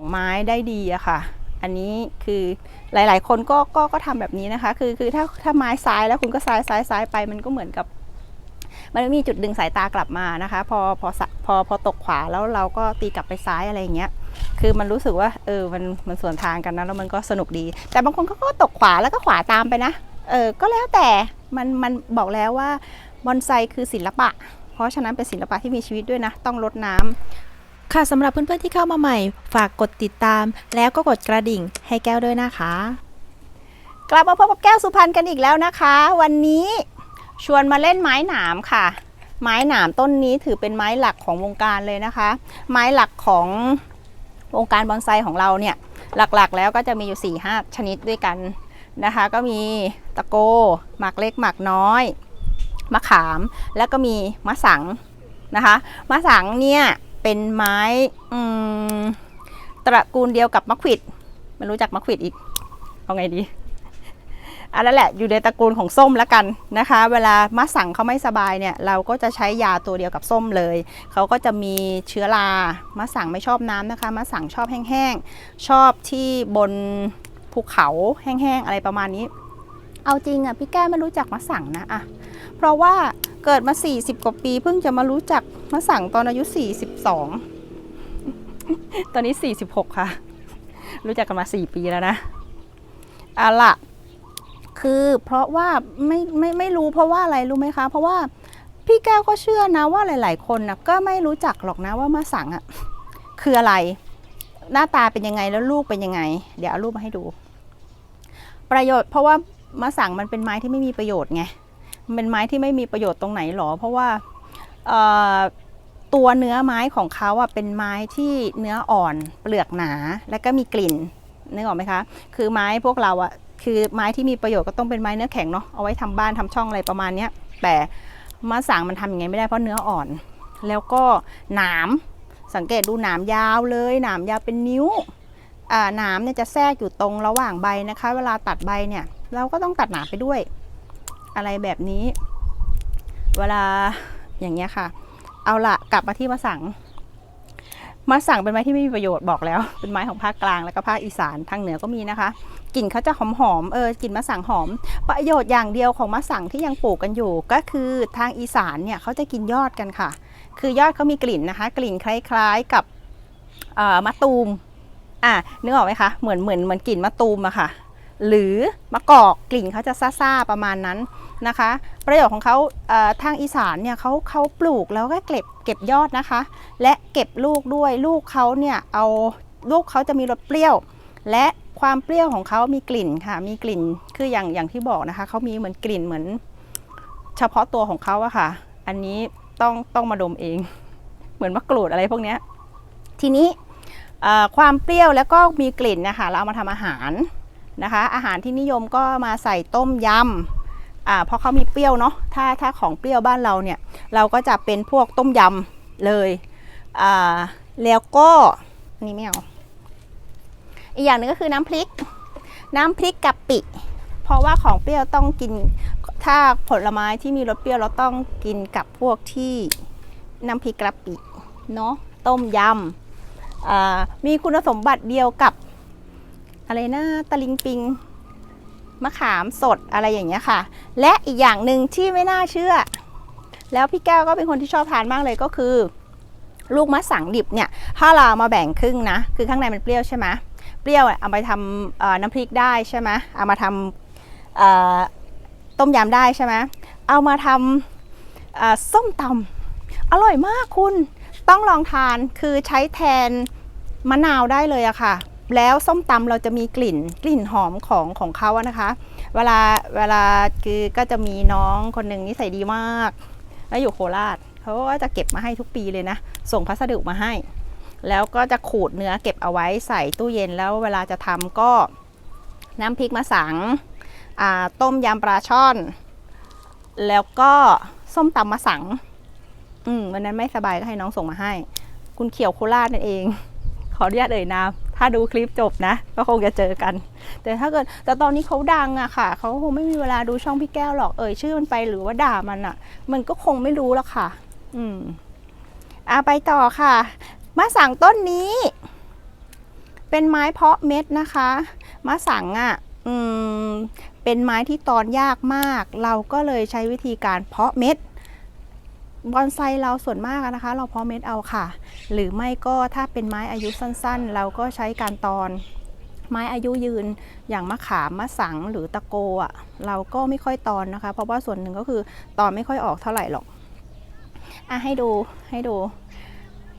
ของไม้ได้ดีอะค่ะ อันนี้คือหลาย ๆ คนก็ก็ก็ทำแบบนี้นะคะ คือคือถ้าถ้าไม้ซ้ายแล้วคุณก็ซ้ายซ้ายซ้ายไปมันก็เหมือนกับ มันไม่มีจุดดึงสายตากลับมานะคะ พอพอพอพอตกขวาแล้วเราก็ตีกลับไปซ้ายอะไรอย่างเงี้ยคือมันรู้สึกว่าเออมันมันสวนทางกันนะแล้วมันก็สนุกดี แต่บางคนเขาก็ตกขวาแล้วก็ขวาตามไปนะเออก็แล้วแต่มันมันบอกแล้วว่าบอนไซคือศิลปะ เพราะฉะนั้นเป็นศิลปะที่มีชีวิตด้วยนะ ต้องรดน้ำ ค่ะสำหรับเพื่อนๆที่เข้ามาใหม่ ฝากกดติดตาม แล้วก็กดกระดิ่งให้แก้วด้วยนะคะ กลับมาพบกับแก้วสุพรรณกันอีกแล้วนะคะ วันนี้ชวนมาเล่นไม้หนามค่ะ ไม้หนามต้นนี้ถือเป็นไม้หลักของวงการเลยนะคะ ไม้หลักของวงการบอนไซของเราเนี่ยหลักๆ แล้วก็จะมีอยู่4ี่ห้าชนิดด้วยกันนะคะ ก็มีตะโกหมากเล็กหมากน้อยมะขาม แล้วก็มีมะสังนะคะมะสังเนี่ย เป็นไม้ตระกูลเดียวกับมะขวิดไม่รู้จักมะขวิดอีก เอาไงดีอันนั้นแหละอยู่ในตระกูลของส้มแล้วกันนะคะ เวลามะสังเขาไม่สบายเนี่ย เราก็จะใช้ยาตัวเดียวกับส้มเลย เขาก็จะมีเชื้อรามะสังไม่ชอบน้ำนะคะมะสังชอบแห้งๆ ชอบที่บนภูเขาแห้งๆ อะไรประมาณนี้ เอาจริงอะพี่แก้ไม่รู้จักมะสังนะอะเพราะว่า เกิดมา 40 กว่าปี เพิ่งจะมารู้จักมะสังตอนอายุ 42 ตอนนี้ 46 ค่ะ รู้จักกันมา 4 ปีแล้วนะอาล่ะคือเพราะว่าไม่ไม่ไม่รู้เพราะว่าอะไรรู้ไหมคะ เพราะว่าพี่แก้วก็เชื่อนะว่าหลาย ๆ คนนะก็ไม่รู้จักหรอกนะว่ามะสังอะคืออะไร หน้าตาเป็นยังไงแล้วลูกเป็นยังไง เดี๋ยวเอารูปมาให้ดู ประโยชน์เพราะว่ามะสังมันเป็นไม้ที่ไม่มีประโยชน์ไง เป็นไม้ที่ไม่มีประโยชน์ตรงไหนหรอ เพราะว่าตัวเนื้อไม้ของเขาอะเป็นไม้ที่เนื้ออ่อนเปลือกหนา แล้วก็มีกลิ่นนึกออกไหมคะ คือไม้พวกเราอะคือไม้ที่มีประโยชน์ก็ต้องเป็นไม้เนื้อแข็งเนาะเอาไว้ทำบ้านทำช่องอะไรประมาณเนี้ยแต่มะสังมันทำอย่างไงไม่ได้เพราะเนื้ออ่อน แล้วก็หนามสังเกตดูหนามยาวเลยหนามยาวเป็นนิ้วอ่าหนามเนี่ยจะแทรกอยู่ตรงระหว่างใบนะคะ เวลาตัดใบเนี่ย เราก็ต้องตัดหนามไปด้วย อะไรแบบนี้ เวลาอย่างเงี้ยค่ะ เอาละกลับมาที่มะสังมะสังเป็นไม้ที่ไม่มีประโยชน์บอกแล้ว เป็นไม้ของภาคกลางแล้วก็ภาคอีสานทางเหนือก็มีนะคะกลิ่นเขาจะหอมหอมๆเออกลิ่นมะสังหอม ประโยชน์อย่างเดียวของมะสังที่ยังปลูกกันอยู่ ก็คือทางอีสานเนี่ยเขาจะกินยอดกันค่ะ คือยอดเขามีกลิ่นนะคะ กลิ่นคล้ายๆกับมะตูมอะนึกออกไหมคะเหมือนเหมือนเหมือนกลิ่นมะตูมอะค่ะ หรือมะกอกกลิ่นเขาจะซ่าๆประมาณนั้น นะคะ ประโยชน์ของเขาทางอีสานเนี่ยเขาเขาปลูกแล้วก็เก็บเก็บยอดนะคะ และเก็บลูกด้วยลูกเขาเนี่ยเอาลูกเขาจะมีรสเปรี้ยว และความเปรี้ยวของเขามีกลิ่นค่ะ มีกลิ่นคืออย่างอย่างที่บอกนะคะเขามีเหมือนกลิ่นเหมือน เฉพาะตัวของเขาอะค่ะ อันนี้ต้องต้องมาดมเอง เหมือนมะกรูดอะไรพวกนี้ทีนี้ความเปรี้ยวแล้วก็มีกลิ่นนะคะเราเอามาทำอาหารนะคะ อาหารที่นิยมก็มาใส่ต้มยำ อ่าเพราะเขามีเปรี้ยวเนาะถ้าถ้าของเปรี้ยวบ้านเราเนี่ย เราก็จะเป็นพวกต้มยำเลยอ่าแล้วก็นี่ไม่เอาอีกอย่างหนึงก็คือน้ำพริก น้ำพริกกะปิ เพราะว่าของเปรี้ยวต้องกินถ้าผลไม้ที่มีรสเปรี้ยวเราต้องกินกับพวกที่น้ำพริกกะปิเนาะต้มยำมีคุณสมบัติเดียวกับอะไรนะตะลิงปิง มะขามสดอะไรอย่างเงี้ยค่ะ และอีกอย่างหนึ่งที่ไม่น่าเชื่อ แล้วพี่แก้วก็เป็นคนที่ชอบทานมากเลยก็คือ ลูกมะสังดิบเนี่ย ถ้าเรามาแบ่งครึ่งนะ คือข้างในมันเปรี้ยวใช่ไหมเปรี้ยวเอาไปทำน้ำพริกได้ใช่ไหมเอามาทำต้มยำได้ใช่ไหมเอามาทำส้มตำอร่อยมากคุณต้องลองทานคือใช้แทนมะนาวได้เลยอะค่ะ แล้วส้มตำเราจะมีกลิ่นกลิ่นหอมของของเขาอะนะคะ เวลาเวลาคือก็จะมีน้องคนหนึ่งนิสัยดีมาก แล้วอยู่โคราชเขาก็จะเก็บมาให้ทุกปีเลยนะ ส่งพัสดุมาให้ แล้วก็จะขูดเนื้อเก็บเอาไว้ใส่ตู้เย็นแล้วเวลาจะทำก็น้ำพริกมะสังต้มยำปลาช่อน แล้วก็ส้มตำมะสัง อืมวันนั้นไม่สบายก็ให้น้องส่งมาให้ คุณเขียวโคราชนั่นเอง ขออนุญาตเอ่ยนาม ถ้าดูคลิปจบนะก็คงจะเจอกัน แต่ถ้าเกิดแต่ตอนนี้เขาดังอะค่ะเขาคงไม่มีเวลาดูช่องพี่แก้วหรอกเอ่ยชื่อมันไปหรือว่าด่ามันอะมันก็คงไม่รู้ละค่ะ อืมอะไปต่อค่ะมะสังต้นนี้ เป็นไม้เพาะเม็ดนะคะมะสังอะอืมเป็นไม้ที่ตอนยากมาก เราก็เลยใช้วิธีการเพาะเม็ด บอนไซเราส่วนมากนะคะ เราเพาะเม็ดเอาค่ะ หรือไม่ก็ถ้าเป็นไม้อายุสั้นๆ เราก็ใช้การตอน ไม้อายุยืนอย่างมะขามมะสังหรือตะโกอะเราก็ไม่ค่อยตอนนะคะ เพราะว่าส่วนหนึ่งก็คือตอนไม่ค่อยออกเท่าไหร่หรอกอะให้ดูให้ดู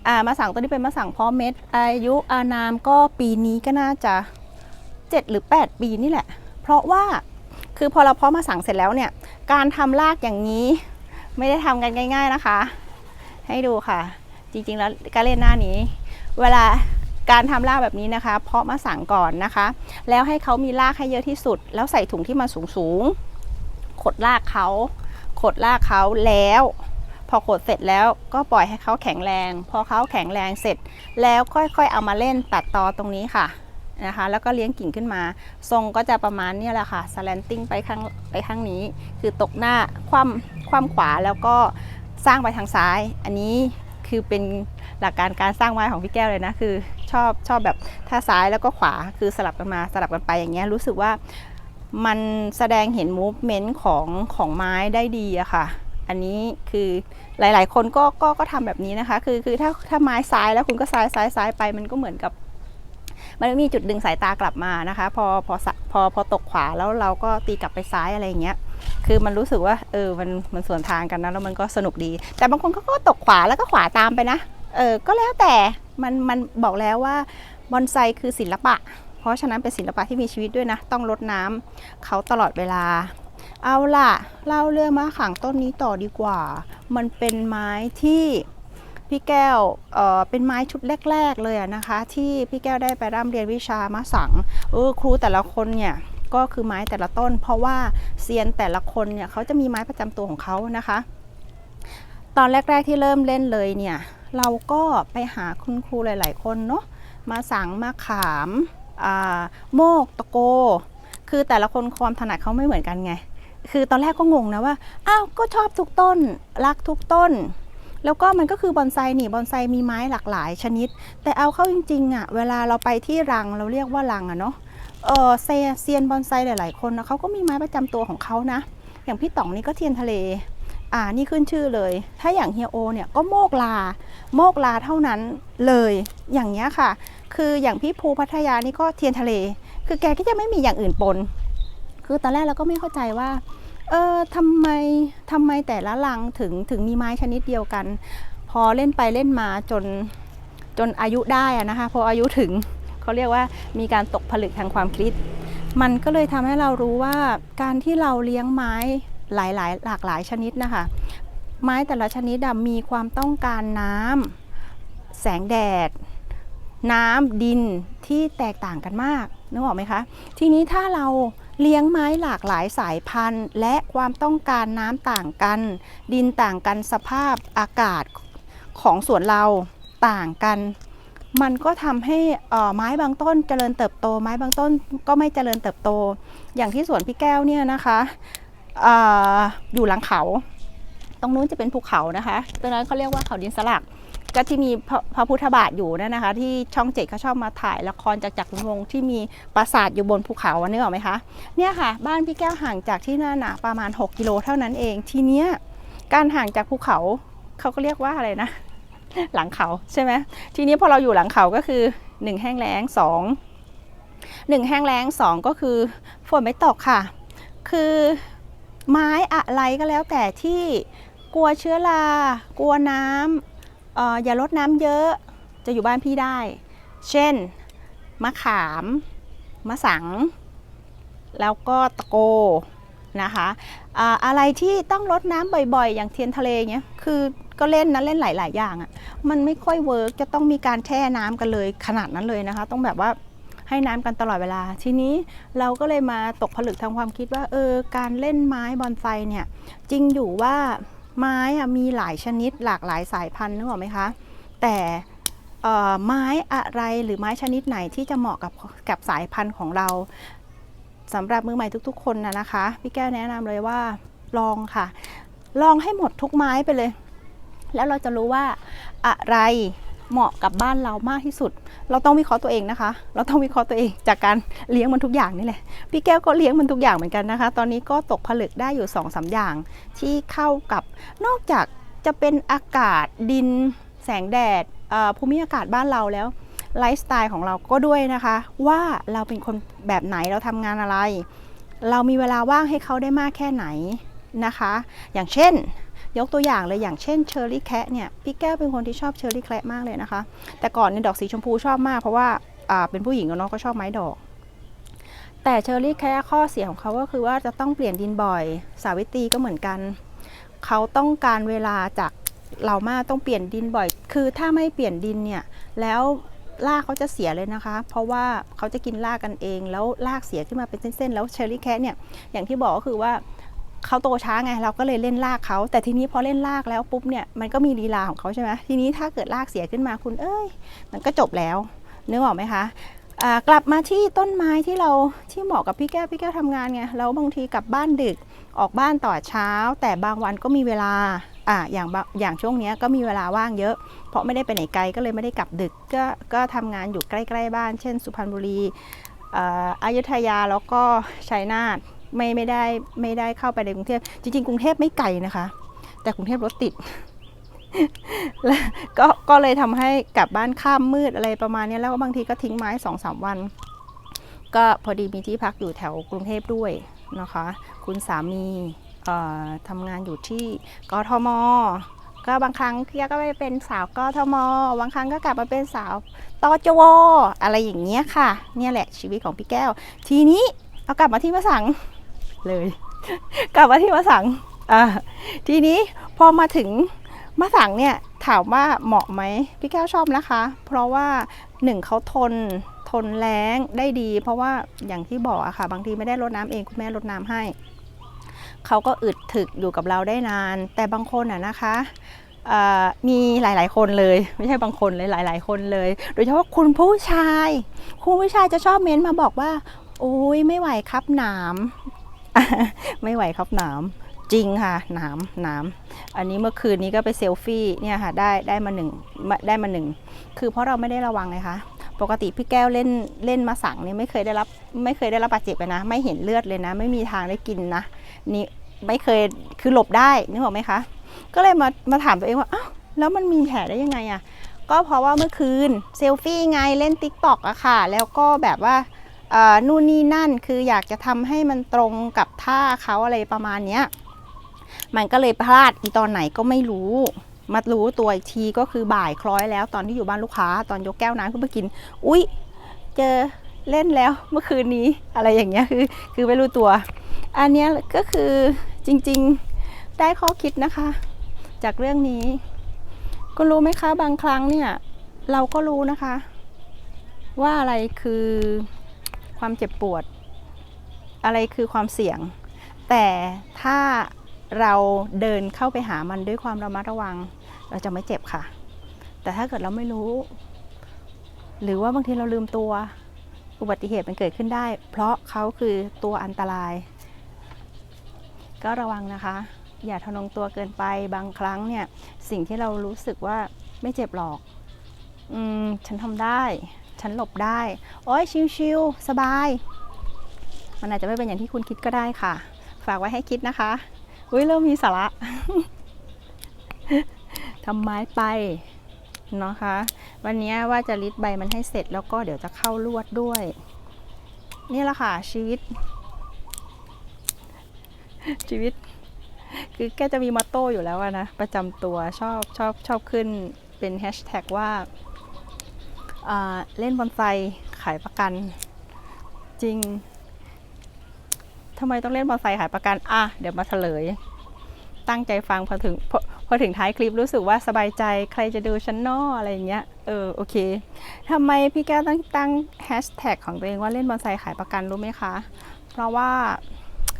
อ่ามะสังตัวนี้เป็นมะสังเพาะเม็ด อายุอานามก็ปีนี้ก็น่าจะ 7 หรือ 8 ปีนี่แหละ เพราะว่าคือพอเราเพาะมะสังเสร็จแล้วเนี่ยการทำรากอย่างนี้ ไม่ได้ทำกันง่าย ๆนะคะ ให้ดูค่ะ จริงๆแล้วการเล่นหน้านี้ เวลาการทำรากแบบนี้นะคะ เพาะมะสังก่อนนะคะ แล้วให้เขามีรากให้เยอะที่สุด แล้วใส่ถุงที่มันสูงๆขดรากเขาขดรากเขาแล้วพอขดเสร็จแล้วก็ปล่อยให้เขาแข็งแรง พอเขาแข็งแรงเสร็จ แล้วค่อยๆเอามาเล่นตัดตอตรงนี้ค่ะ นะคะแล้วก็เลี้ยงกิ่งขึ้นมา ทรงก็จะประมาณนี้แหละค่ะสแลนติ้งไปข้างไปข้างนี้ คือตกหน้าคว่ำคว่ำขวาแล้วก็สร้างไปทางซ้าย อันนี้คือเป็นหลักการการสร้างไม้ของพี่แก้วเลยนะคือชอบชอบแบบถ้าซ้ายแล้วก็ขวาคือสลับกันมาสลับกันไปอย่างเงี้ยรู้สึกว่ามันแสดงเห็นมูฟเมนต์ของของไม้ได้ดีอะค่ะ อันนี้คือหลาย ๆ คนก็ก็ก็ทำแบบนี้นะคะ คือคือถ้าถ้าไม้ซ้ายแล้วคุณก็ซ้ายซ้ายซ้ายไปมันก็เหมือนกับ มันมีจุดดึงสายตากลับมานะคะ พอพอพอพอตกขวาแล้วเราก็ตีกลับไปซ้ายอะไรอย่างเงี้ยคือมันรู้สึกว่าเออมันมันสวนทางกันนะแล้วมันก็สนุกดี แต่บางคนเขาก็ตกขวาแล้วก็ขวาตามไปนะเออก็แล้วแต่มันมันบอกแล้วว่าบอนไซคือศิลปะ เพราะฉะนั้นเป็นศิลปะที่มีชีวิตด้วยนะ ต้องรดน้ำเขาตลอดเวลา เอาล่ะ เล่าเรื่องมะขังต้นนี้ต่อดีกว่า มันเป็นไม้ที่ พี่แก้วเอ่อเป็นไม้ชุดแรก ๆ เลยนะคะ ที่พี่แก้วได้ไปร่ำเรียนวิชามะสังเออครูแต่ละคนเนี่ยก็คือไม้แต่ละต้น เพราะว่าเซียนแต่ละคนเนี่ยเขาจะมีไม้ประจำตัวของเขานะคะ ตอนแรก ๆที่เริ่มเล่นเลยเนี่ยเราก็ไปหาคุณครูหลาย ๆ คนเนาะมาสังมาขามโมกตะโก คือแต่ละคนความถนัดเขาไม่เหมือนกันไง คือตอนแรกก็งงนะว่า อ้าว ก็ชอบทุกต้น รักทุกต้น แล้วก็มันก็คือบอนไซนี่บอนไซมีไม้หลากหลายชนิด แต่เอาเข้าจริงๆอะ่ะเวลาเราไปที่รังเราเรียกว่ารังอะเนาะเออเซียนบอนไซหลาย ๆ คนนะเขาก็มีไม้ประจำตัวของเขานะ อย่างพี่ต๋องนี่ก็เทียนทะเลอ่านี่ขึ้นชื่อเลย ถ้าอย่างเฮียโอเนี่ยก็โมกลา โมกลาเท่านั้นเลย อย่างเงี้ยค่ะ คืออย่างพี่ภูพัทยานี่ก็เทียนทะเล คือแกก็จะไม่มีอย่างอื่นปน คือตอนแรกเราก็ไม่เข้าใจว่า เออทำไมทำไมแต่ละลังถึงถึงมีไม้ชนิดเดียวกัน พอเล่นไปเล่นมาจนจนอายุได้อะนะคะพออายุถึงเขาเรียกว่ามีการตกผลึกทางความคิด มันก็เลยทำให้เรารู้ว่าการที่เราเลี้ยงไม้หลายๆหลากหลายชนิดนะคะ ไม้แต่ละชนิดมีความต้องการน้ำแสงแดด น้ำดินที่แตกต่างกันมากนึกออกไหมคะ ทีนี้ถ้าเรา เลี้ยงไม้หลากหลายสายพันธุ์ และความต้องการน้ำต่างกัน ดินต่างกันสภาพอากาศของสวนเราต่างกัน มันก็ทำให้อ่อไม้บางต้นเจริญเติบโต ไม้บางต้นก็ไม่เจริญเติบโต อย่างที่สวนพี่แก้วเนี่ยนะคะออยู่หลังเขา ตรงนู้นจะเป็นภูเขานะคะตรงนั้นเขาเรียกว่าเขาดินสลัก ก็ที่มีพระพระพุทธบาทอยู่นั่นนะคะ ที่ช่องเจ็ดเขาชอบมาถ่ายละครจากจักรวงศ์ที่มีปราสาทอยู่บนภูเขาอันนี้ออกไหมคะเนี่ยค่ะ บ้านพี่แก้วห่างจากที่นั่นนะประมาณ 6 กิโลเท่านั้นเอง ทีเนี้ยการห่างจากภูเขาเขาก็เรียกว่าอะไรนะ หลังเขาใช่ไหมทีนี้พอเราอยู่หลังเขาก็คือ 1 แห้งแล้งสองหนึ่งแห้งแล้งสองก็คือฝนไม่ตกค่ะ คือไม้อะไรก็แล้วแต่ที่กลัวเชื้อรากลัวน้ำเอย่าลดน้ำเยอะจะอยู่บ้านพี่ได้ เช่น มะขาม มะสัง แล้วก็ตะโกนะคะอ่าอะไรที่ต้องลดน้ำบ่อยๆ อย่างเทียนทะเลเงี้ยคือก็เล่นนะเล่นหลายๆ อย่างอะ่ะมันไม่ค่อยเวิร์กจะต้องมีการแช่น้ำกันเลยขนาดนั้นเลยนะคะ ต้องแบบว่าให้น้ำกันตลอดเวลา ทีนี้เราก็เลยมาตกผลึกทางความคิดว่าเออการเล่นไม้บอนไซเนี่ยจริงอยู่ว่า ไม้อะมีหลายชนิดหลากหลายสายพันธุ์นึกออกไหมคะ แต่ไม้อะไรหรือไม้ชนิดไหนที่จะเหมาะกับกับสายพันธุ์ของเราสำหรับมือใหม่ทุกๆ คนนะนะคะ พี่แก้วแนะนำเลยว่าลองค่ะ ลองให้หมดทุกไม้ไปเลย แล้วเราจะรู้ว่าอะไร เหมาะกับบ้านเรามากที่สุด เราต้องวิเคราะห์ตัวเองนะคะ เราต้องวิเคราะห์ตัวเองจากการเลี้ยงมันทุกอย่างนี่แหละ พี่แก้วก็เลี้ยงมันทุกอย่างเหมือนกันนะคะ ตอนนี้ก็ตกผลึกได้อยู่2อสาอย่าง ที่เข้ากับนอกจากจะเป็นอากาศดิน แสงแดดภูมิอากาศบ้านเราแล้วไลฟ์สไตล์ของเราก็ด้วยนะคะ ว่าเราเป็นคนแบบไหนเราทำงานอะไร เรามีเวลาว่างให้เขาได้มากแค่ไหนนะคะ อย่างเช่น ยกตัวอย่างเลยอย่างเช่นเชอร์รี่แคะเนี่ยพี่แก้วเป็นคนที่ชอบเชอร์รี่แคะมากเลยนะคะ แต่ก่อนในยดอกสีชมพูชอบมากเพราะว่าอ่าเป็นผู้หญิงเนาะก็ชอบไม้ดอกแต่เชอร์รี่แคะข้อเสียของเขาก็คือว่าจะต้องเปลี่ยนดินบ่อย สาวิตรีก็เหมือนกัน เขาต้องการเวลาจากเรามากต้องเปลี่ยนดินบ่อย คือถ้าไม่เปลี่ยนดินเนี่ย แล้วรากเขาจะเสียเลยนะคะ เพราะว่าเขาจะกินรากกันเอง แล้วรากเสียขึ้นมาเป็นเส้นๆ แล้วเชอร์รี่แคะเนี่ย อย่างที่บอกก็คือว่า เขาโตช้าไงเราก็เลยเล่นรากเขาแต่ทีนี้พอเล่นรากแล้วปุ๊บเนี่ยมันก็มีลีลาของเขาใช่ไหมทีนี้ถ้าเกิดรากเสียขึ้นมาคุณเอ้ย มันก็จบแล้วนึกออกไหมคะกลับมาที่ต้นไม้ที่เราที่เหมาะกับพี่แก้วพี่แก้วทำงานไงแล้วบางทีกลับบ้านดึกออกบ้านต่อเช้า แต่บางวันก็มีเวลาอ่าอย่างอย่างช่วงนี้ก็มีเวลาว่างเยอะ เพราะไม่ได้ไปไหนไกลก็เลยไม่ได้กลับดึกก็ก็ทำงานอยู่ใกล้ ๆ บ้าน เช่น สุพรรณบุรีอ่าอยุธยาแล้วก็ชัยนาท ไม่ไม่ได้ไม่ได้เข้าไปในกรุงเทพจริงๆกรุงเทพไม่ไกลนะคะ แต่กรุงเทพรถติดแล้วก็ก็เลยทำให้กลับบ้านข้ามมืดอะไรประมาณนี้แล้วบางทีก็ทิ้งไม้สองสามวัน ก็พอดีมีที่พักอยู่แถวกรุงเทพด้วยนะคะ คุณสามีทำงานอยู่ที่กทมก็บางครั้งเพียก็ไปเป็นสาวกทมบางครั้งก็กลับมาเป็นสาวตจวอะไรอย่างเงี้ยค่ะ เนี่ยแหละชีวิตของพี่แก้ว ทีนี้เอากลับมาที่มะสัง เลย กลับมาที่มะสังอ่าทีนี้พอมาถึงมะสังเนี่ยถามว่าเหมาะไหมพี่แก้วชอบนะคะ เพราะว่าหนึ่งเขาทนทนแล้งได้ดี เพราะว่าอย่างที่บอกอะค่ะ บางทีไม่ได้รดน้ำเองคุณแม่รดน้ำให้ เขาก็อึดถึกอยู่กับเราได้นาน แต่บางคนอะนะคะมีหลาย ๆ คนเลย ไม่ใช่บางคนเลยหลาย ๆ คนเลย โดยเฉพาะคุณผู้ชาย คุณผู้ชายจะชอบเม้นมาบอกว่า โอ้ยไม่ไหวครับหนาม ไม่ไหวครับหนามจริงค่ะหนามหนามอันนี้เมื่อคืนนี้ก็ไปเซลฟี่เนี่ยค่ะได้ได้มาหนึ่งได้มาหนึ่งคือเพราะเราไม่ได้ระวังไงคะปกติพี่แก้วเล่นเล่นมาสังเนี่ยไม่เคยได้รับไม่เคยได้รับบาดเจ็บเลยนะ ไม่เห็นเลือดเลยนะ ไม่มีทางได้กินนะนี่ไม่เคยคือหลบได้นึกออกไหมคะ ก็เลยมามาถามตัวเองว่าอ้าวแล้วมันมีแผลได้ยังไงอะก็เพราะว่าเมื่อคืนเซลฟี่ไงเล่นติ๊กต็อกอะค่ะ แล้วก็แบบว่า นู่นนี่นั่นคืออยากจะทำให้มันตรงกับท่าเขาอะไรประมาณเนี้ยมันก็เลยพลาดอีตอนไหนก็ไม่รู้มารู้ตัวอีกทีก็คือบ่ายคล้อยแล้วตอนที่อยู่บ้านลูกค้า ตอนยกแก้วน้ำขึ้นมากิน อุ๊ย เจอเล่นแล้วเมื่อคืนนี้อะไรอย่างเงี้ยคือคือไม่รู้ตัว อันเนี้ยก็คือจริงๆได้ข้อคิดนะคะ จากเรื่องนี้คุณรู้ไหมคะบางครั้งเนี่ย เราก็รู้นะคะ ว่าอะไรคือ ความเจ็บปวด อะไรคือความเสี่ยง แต่ถ้าเราเดินเข้าไปหามันด้วยความระมัดระวัง เราจะไม่เจ็บค่ะ แต่ถ้าเกิดเราไม่รู้ หรือว่าบางทีเราลืมตัวอุบัติเหตุมันเกิดขึ้นได้ เพราะเขาคือตัวอันตราย ก็ระวังนะคะ อย่าทะนงตัวเกินไปบางครั้งเนี่ย สิ่งที่เรารู้สึกว่าไม่เจ็บหรอก อืม ฉันทำได้ ฉันหลบได้ โอ้ยชิวๆสบาย มันอาจจะไม่เป็นอย่างที่คุณคิดก็ได้ค่ะ ฝากไว้ให้คิดนะคะ อุ้ยเริ่มมีสาระทำไม้ไปเนาะคะ วันนี้ว่าจะริดใบมันให้เสร็จแล้วก็เดี๋ยวจะเข้าลวดด้วย นี่แหละค่ะชีวิต ชีวิต คือแกจะมีมอตโต้อยู่แล้วนะ ประจำตัวชอบชอบชอบขึ้นเป็นแฮชแท็กว่า เล่นบอนไซขายประกัน จริงทำไมต้องเล่นบอนไซขายประกัน อะ เดี๋ยวมาเฉลย ตั้งใจฟังพอถึงพอพอถึงท้ายคลิปรู้สึกว่าสบายใจใครจะดูชั้นนออะไรอย่างเงี้ย เออ โอเคทำไมพี่แก้วต้องตั้งแฮชแท็กของตัวเองว่าเล่นบอนไซขายประกันรู้ไหมคะ เพราะว่า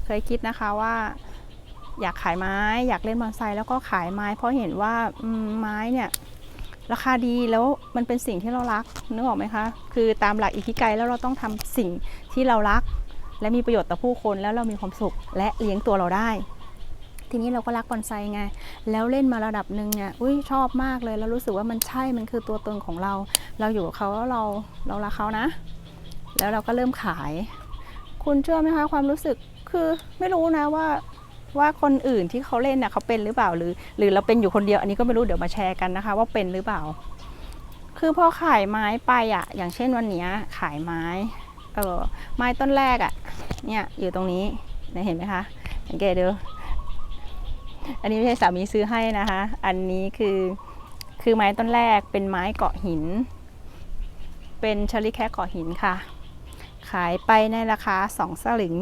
เคยคิดนะคะว่าอยากขายไม้ อยากเล่นบอนไซแล้วก็ขายไม้ เพราะเห็นว่าไม้เนี่ย ราคาดีแล้วมันเป็นสิ่งที่เรารักนึกออกไหมคะ คือตามหลักอิคิไกแล้วเราต้องทำสิ่งที่เรารัก และมีประโยชน์ต่อผู้คนแล้วเรามีความสุข และเลี้ยงตัวเราได้ ทีนี้เราก็รักบอนไซไง แล้วเล่นมาระดับหนึ่งเนี่ยอุ้ยชอบมากเลย แล้วรู้สึกว่ามันใช่มันคือตัวตนของเรา เราอยู่กับเขาแล้วเราเรารักเขานะ แล้วเราก็เริ่มขาย คุณเชื่อไหมคะความรู้สึกคือไม่รู้นะว่า ว่าคนอื่นที่เขาเล่นน่ะเขาเป็นหรือเปล่าหรือ หรือเราเป็นอยู่คนเดียวอันนี้ก็ไม่รู้เดี๋ยวมาแชร์กันนะคะ ว่าเป็นหรือเปล่า คือพอขายไม้ไปอะอย่างเช่นวันนี้ขายไม้เออไม้ต้นแรกอะเนี่ยอยู่ตรงนี้เนี่ยเห็นไหมคะสังเกตดูอันนี้ไม่ใช่สามีซื้อให้นะคะ อันนี้คือคือไม้ต้นแรกเป็นไม้เกาะหิน เป็นชอรี่แค่เกาะหินค่ะ ขายไปในราคาสองสลึง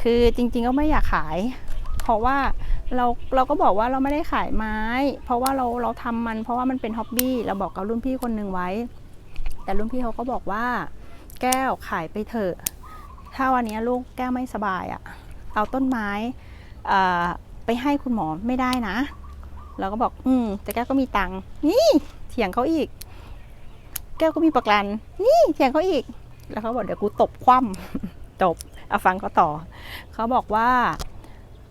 คือจริงๆก็ไม่อยากขาย เพราะว่าเราเราก็บอกว่าเราไม่ได้ขายไม้ เพราะว่าเราเราทำมันเพราะว่ามันเป็นฮ็อบบี้เราบอกกับรุ่นพี่คนหนึ่งไว้ แต่รุ่นพี่เขาก็บอกว่า แก้วขายไปเถอะถ้าวันนี้ลูกแก้วไม่สบายอะ่ะเอาต้นไม้อ่ไปให้คุณหมอไม่ได้นะ เราก็บอกอืมแต่แก้วก็มีตังค์นี่เถียงเขาอีก แก้วก็มีประกัน นี่เถียงเขาอีก แล้วเขาบอกเดี๋ยวกูตบคว่ำตบ เอาฟังเขาต่อ เขาบอกว่า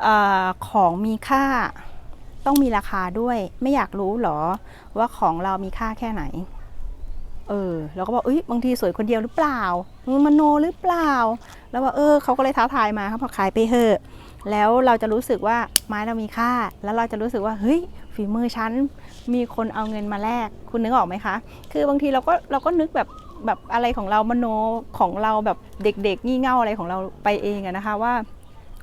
ออของมีค่าต้องมีราคาด้วย ไม่อยากรู้หรอ ว่าของเรามีค่าแค่ไหน เออเราก็บอกเอ้ยบางทีสวยคนเดียวหรือเปล่ามึงมโนหรือเปล่า แล้วว่าเออเขาก็เลยท้าทายมาเขาบอกขายไปเถอะแล้วเราจะรู้สึกว่าไม้เรามีค่า แล้วเราจะรู้สึกว่าเฮ้ยฝีมือฉัน มีคนเอาเงินมาแลกคุณนึกออกไหมคะ คือบางทีเราก็เราก็นึกแบบแบบอะไรของเรามโนของเราแบบเด็กๆ งี่เง่าอะไรของเราไปเองอะนะคะว่า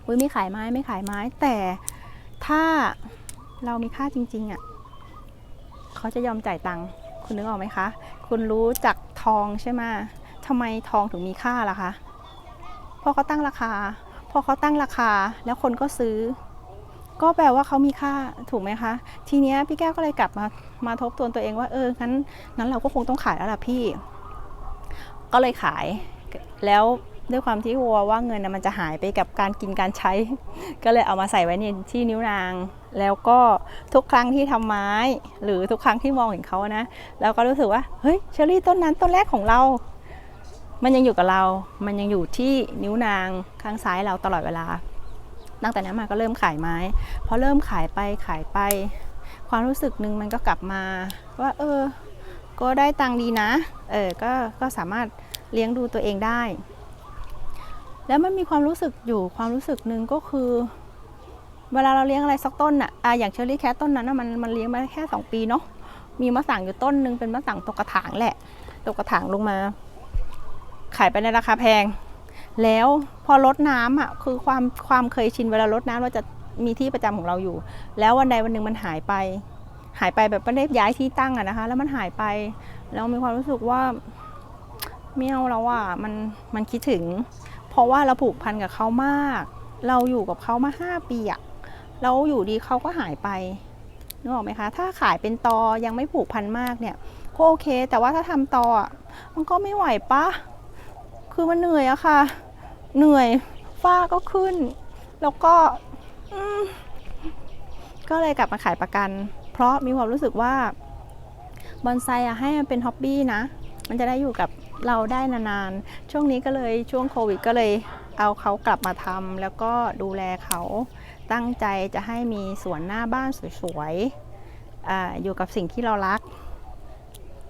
อุ้ยไม่ขายไม้ไม่ขายไม้ แต่ถ้าเรามีค่าจริงๆอะเขาจะยอมจ่ายตังค์คุณนึกออกไหมคะ คุณรู้จักทองใช่ไหมทำไมทองถึงมีค่าล่ะคะเพราะเขาตั้งราคาพอเขาตั้งราคาแล้วคนก็ซื้อ ก็แปลว่าเขามีค่าถูกไหมคะ ทีเนี้ยพี่แก้วก็เลยกลับมามาทบทวนตัวเองว่าเอองั้นนั้นเราก็คงต้องขายแล้วล่ะพี่ ก็เลยขายแล้วด้วยความที่กลัวว่าเงินนะมันจะหายไปกับการกินการใช้ ก็เลยเอามาใส่ไว้ในที่นิ้วนาง แล้วก็ทุกครั้งที่ทำไม้ หรือทุกครั้งที่มองเห็นเขานะแล้วก็รู้สึกว่าเฮ้ยเชอรี่ต้นนั้นต้นแรกของเรา มันยังอยู่กับเรา มันยังอยู่ที่นิ้วนางข้างซ้ายเราตลอดเวลา ตั้งแต่นั้นมาก็เริ่มขายไม้พอเริ่มขายไปขายไป ความรู้สึกหนึ่งมันก็กลับมา ว่า เออ ก็ได้ตังค์ดีนะ เออก็ก็สามารถเลี้ยงดูตัวเองได้ แล้วมันมีความรู้สึกอยู่ความรู้สึกหนึ่งก็คือ เวลาเราเลี้ยงอะไรสักต้นน่ะอะอย่างเชอรี่แคทต้นนั้นน่ะมันมันเลี้ยงมาแค่ 2 ปีเนาะมีมะสังอยู่ต้นหนึ่งเป็นมะสังตกกระถางแหละ ตกกระถางลงมา ขายไปในราคาแพง แล้วพอลดน้ำอะคือความความเคยชินเวลาลดน้ำเราจะมีที่ประจำของเราอยู่ แล้ววันใดวันหนึ่งมันหายไป หายไปแบบไม่ได้ย้ายที่ตั้งอะนะคะ แล้วมันหายไปแล้วมีความรู้สึกว่าไม่เอาแล้วอะมันมันคิดถึง เพราะว่าเราผูกพันกับเขามาก เราอยู่กับเขามาห้าปีอะแล้วอยู่ดีเขาก็หายไปนึกออกไหมคะ ถ้าขายเป็นตอยังไม่ผูกพันมากเนี่ยก็โอเค แต่ว่าถ้าทำตออะมันก็ไม่ไหวปะคือมันเหนื่อยอะค่ะ เหนื่อยฝ้าก็ขึ้น แล้วก็ก็เลยกลับมาขายประกัน เพราะมีความรู้สึกว่าบอนไซอะให้มันเป็นฮ็อบบี้นะ มันจะได้อยู่กับเราได้นานๆ ช่วงนี้ก็เลยช่วงโควิดก็เลยเอาเขากลับมาทำแล้วก็ดูแลเขาตั้งใจจะให้มีสวนหน้าบ้านสวยๆออยู่กับสิ่งที่เรารัก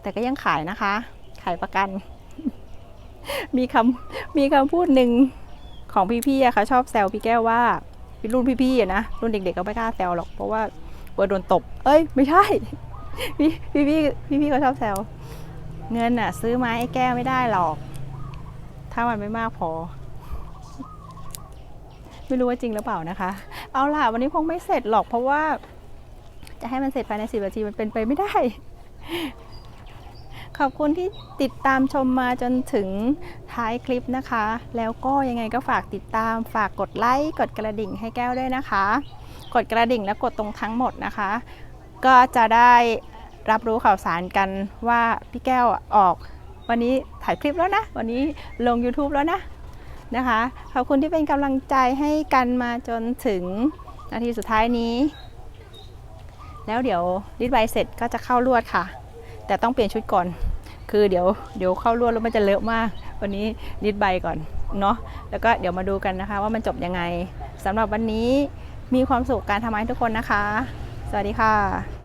แต่ก็ยังขายนะคะ ขายประกัน มีคำมีคำพูดหนึ่งของพี่ๆอะค่ะ ชอบแซวพี่แก้วว่ารุ่นพี่ๆอะนะรุ่นเด็กๆก็ไม่กล้าแซวหรอกเพราะว่ากลัวโดนตบ เอ้ย ไม่ใช่พี่พี่พี่พี่ๆเขาชอบแซวเงินอะซื้อไม้ไอ้แก้วไม่ได้หรอก ถ้ามันไม่มากพอ ไม่รู้ว่าจริงหรือเปล่านะคะ เอาล่ะวันนี้คงไม่เสร็จหรอกเพราะว่า จะให้มันเสร็จภายในสิบนาทีมันเป็นไปไม่ได้ ขอบคุณที่ติดตามชมมาจนถึงท้ายคลิปนะคะ แล้วก็ยังไงก็ฝากติดตาม ฝากกดไลค์กดกระดิ่งให้แก้วด้วยนะคะ กดกระดิ่งและกดตรงทั้งหมดนะคะ ก็จะได้รับรู้ข่าวสารกันว่าพี่แก้วออกวันนี้ถ่ายคลิปแล้วนะ วันนี้ลง YouTube แล้วนะนะคะ ขอบคุณที่เป็นกำลังใจให้กันมาจนถึงนาทีสุดท้ายนี้ แล้วเดี๋ยวรีดใบเสร็จก็จะเข้าลวดค่ะ แต่ต้องเปลี่ยนชุดก่อน คือเดี๋ยวเดี๋ยวเข้าร่วนแล้วมันจะเลอะมาก วันนี้ริดใบก่อนเนาะแล้วก็เดี๋ยวมาดูกันนะคะ ว่ามันจบยังไงสำหรับวันนี้มีความสุขการทำไม้ทุกคนนะคะ สวัสดีค่ะ